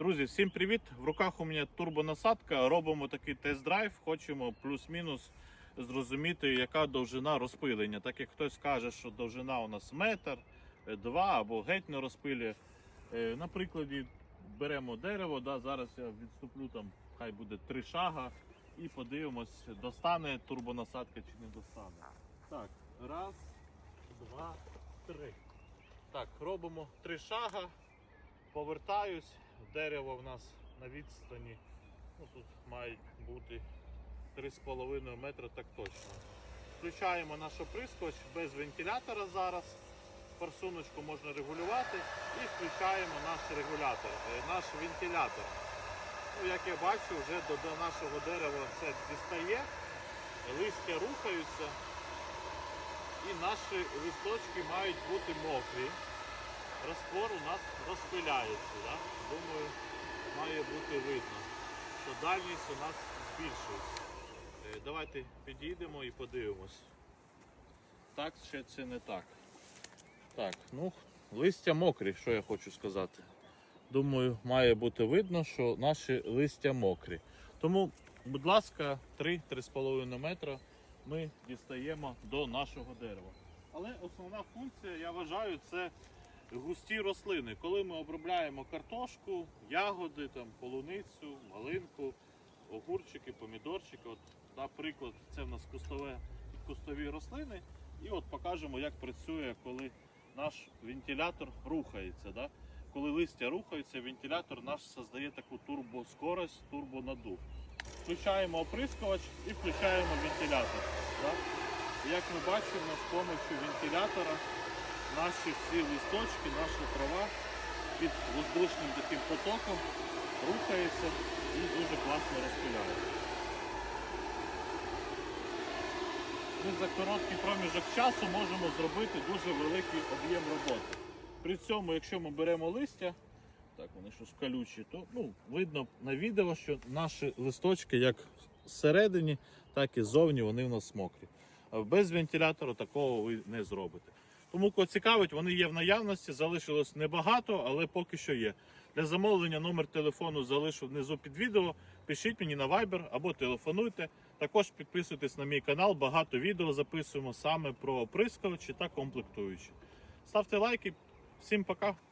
Друзі, всім привіт! В руках у мене турбонасадка. Робимо такий тест-драйв. Хочемо плюс-мінус зрозуміти, яка довжина розпилення. Так як хтось каже, що довжина у нас метр, е, два або геть не розпилює. Е, На прикладі беремо дерево. Да, зараз я відступлю там, хай буде три шага, і подивимось, достане турбонасадка чи не достане. Так, раз, два, три. Так, робимо три шага. Повертаюсь. Дерево в нас на відстані. Ну, тут мають бути 3,5 метра, так точно. Включаємо наш оприскувач без вентилятора зараз. Форсуночку можна регулювати і включаємо наш регулятор, е, наш вентилятор. Ну, як я бачу, вже до, до нашого дерева все дістає, листя рухаються і наші листочки мають бути мокрі раствор у нас розпиляється. Да? Думаю, має бути видно, що дальність у нас збільшується. Е, Давайте підійдемо і подивимось. Так, ще це не так. Так, ну, листя мокрі, що я хочу сказати. Думаю, має бути видно, що наші листя мокрі. Тому, будь ласка, 3-3,5 метра ми дістаємо до нашого дерева. Але основна функція, я вважаю, це густі рослини. Коли ми обробляємо картошку, ягоди, там, полуницю, малинку, огурчики, помідорчики. От, наприклад, це в нас кустове, кустові рослини. І от покажемо, як працює, коли наш вентилятор рухається. Да? Коли листя рухається, вентилятор наш создає таку турбоскорость, турбонадув. Включаємо оприскувач і включаємо вентилятор. Да? І Як ми бачимо, з допомогою вентилятора наші всі листочки, наша трава під воздушним таким потоком рухається і дуже класно розпиляє. Ми за короткий проміжок часу можемо зробити дуже великий об'єм роботи. При цьому, якщо ми беремо листя, так вони щось колючі, то ну, видно на відео, що наші листочки як зсередині, так і ззовні вони в нас мокрі. Без вентилятора такого ви не зробите. Тому кого цікавить, вони є в наявності, залишилось небагато, але поки що є. Для замовлення номер телефону залишу внизу під відео. Пишіть мені на Viber або телефонуйте. Також підписуйтесь на мій канал, багато відео записуємо саме про оприскувачі та комплектуючі. Ставте лайки, всім пока!